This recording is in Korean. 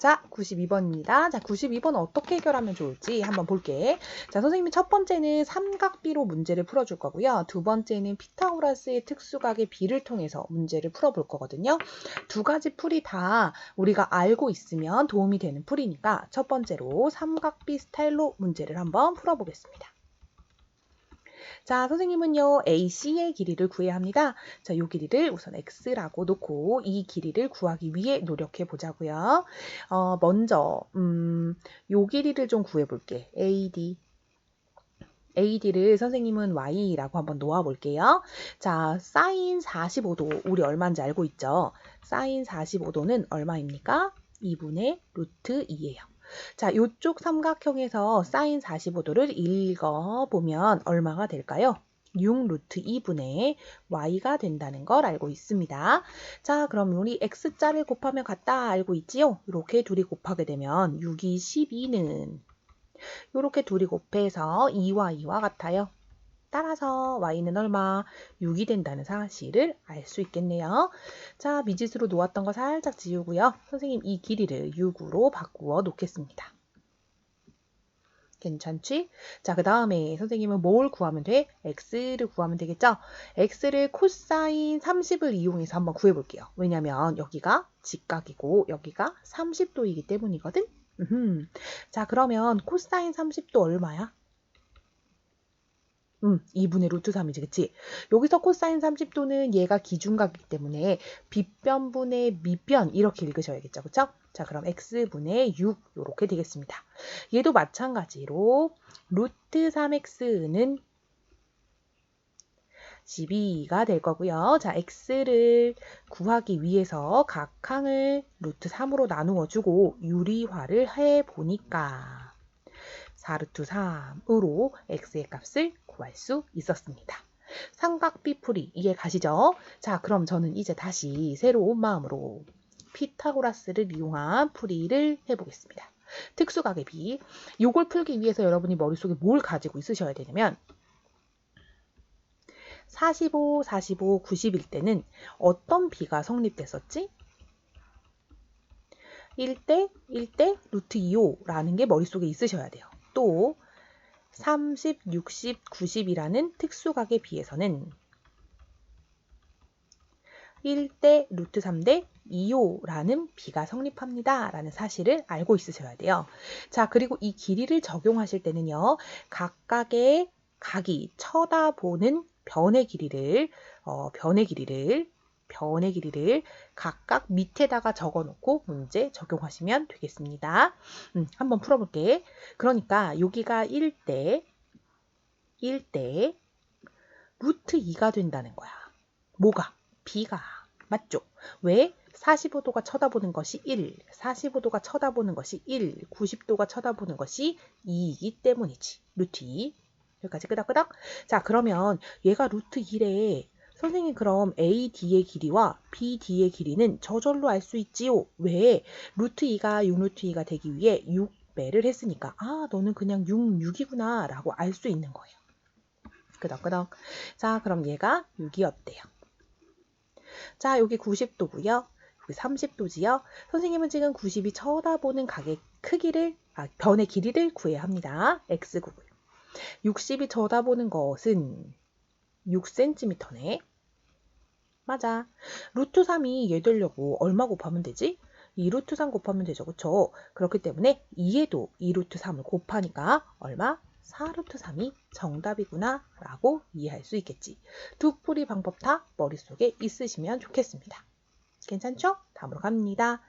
자, 92번입니다. 자, 92번은 어떻게 해결하면 좋을지 한번 볼게. 자, 선생님이 첫 번째는 삼각비로 문제를 풀어줄 거고요. 두 번째는 피타고라스의 특수각의 비를 통해서 문제를 풀어볼 거거든요. 두 가지 풀이 다 우리가 알고 있으면 도움이 되는 풀이니까 첫 번째로 삼각비 스타일로 문제를 한번 풀어보겠습니다. 자, 선생님은요, AC의 길이를 구해야 합니다. 자, 이 길이를 우선 X라고 놓고 이 길이를 구하기 위해 노력해 보자고요. 어, 먼저, 음, 요 길이를 좀 구해 볼게. AD. AD를 선생님은 Y라고 한번 놓아 볼게요. 자, 사인 45도, 우리 얼마인지 알고 있죠? 사인 45도는 얼마입니까? 2분의 루트 2예요. 자, 이쪽 삼각형에서 사인 45도를 읽어보면 얼마가 될까요? 6 루트 2분의 y가 된다는 걸 알고 있습니다. 자, 그럼 우리 x자를 곱하면 같다 알고 있지요? 이렇게 둘이 곱하게 되면 6이 12는 이렇게 둘이 곱해서 2와 2와 같아요. 따라서 y는 얼마? 6이 된다는 사실을 알 수 있겠네요. 자, 미지수로 놓았던 거 살짝 지우고요. 선생님 이 길이를 6으로 바꾸어 놓겠습니다. 괜찮지? 자, 그 다음에 선생님은 뭘 구하면 돼? x를 구하면 되겠죠? x를 코사인 30을 이용해서 한번 구해볼게요. 왜냐면 여기가 직각이고 여기가 30도이기 때문이거든? 자, 그러면 코사인 30도 얼마야? 음, 2분의 루트 3이지, 그치? 여기서 코사인 30도는 얘가 기준각이기 때문에 빗변분의 밑변 이렇게 읽으셔야겠죠, 그쵸? 자, 그럼 x분의 6 이렇게 되겠습니다. 얘도 마찬가지로 루트 3x는 12가 될 거고요. 자, x를 구하기 위해서 각 항을 루트 3으로 나누어 주고 유리화를 해 보니까 4루트 3으로 x의 값을 구할 수 있었습니다. 삼각비 풀이 이해 가시죠? 자, 그럼 저는 이제 다시 새로운 마음으로 피타고라스를 이용한 풀이를 해보겠습니다. 특수각의 비. 요걸 풀기 위해서 여러분이 머릿속에 뭘 가지고 있으셔야 되냐면 45, 45, 90일 때는 어떤 비가 성립됐었지? 1대 1대 루트 2호라는 게 머릿속에 있으셔야 돼요. 또 30, 60, 90이라는 특수각에 비해서는 1대 루트 3대 2호라는 비가 성립합니다. 라는 사실을 알고 있으셔야 돼요. 자, 그리고 이 길이를 적용하실 때는요. 각각의 각이 쳐다보는 변의 길이를 어, 변의 길이를 변의 길이를 각각 밑에다가 적어놓고 문제 적용하시면 되겠습니다. 음, 한번 풀어볼게. 그러니까 여기가 1대 1대 루트 2가 된다는 거야. 뭐가? b가. 맞죠? 왜? 45도가 쳐다보는 것이 1, 45도가 쳐다보는 것이 1, 90도가 쳐다보는 것이 2이기 때문이지. 루트 2. 여기까지 끄덕끄덕. 자, 그러면 얘가 루트 1에 선생님 그럼 AD의 길이와 BD의 길이는 저절로 알 수 있지요. 왜? 루트 2가 6 루트 2가 되기 위해 6배를 했으니까 아 너는 그냥 6, 6이구나 라고 알 수 있는 거예요. 끄덕끄덕. 자 그럼 얘가 6이었대요. 자 여기 90도고요. 여기 30도지요. 선생님은 지금 90이 쳐다보는 각의 크기를 아, 변의 길이를 구해야 합니다. X구을 60이 쳐다보는 것은 6cm네. 맞아. 루트 3이 얘 되려고 얼마 곱하면 되지? 2 루트 3 곱하면 되죠. 그쵸? 그렇기 때문에 2에도 2 루트 3을 곱하니까 얼마? 4 루트 3이 정답이구나 라고 이해할 수 있겠지. 두 풀이 방법 다 머릿속에 있으시면 좋겠습니다. 괜찮죠? 다음으로 갑니다.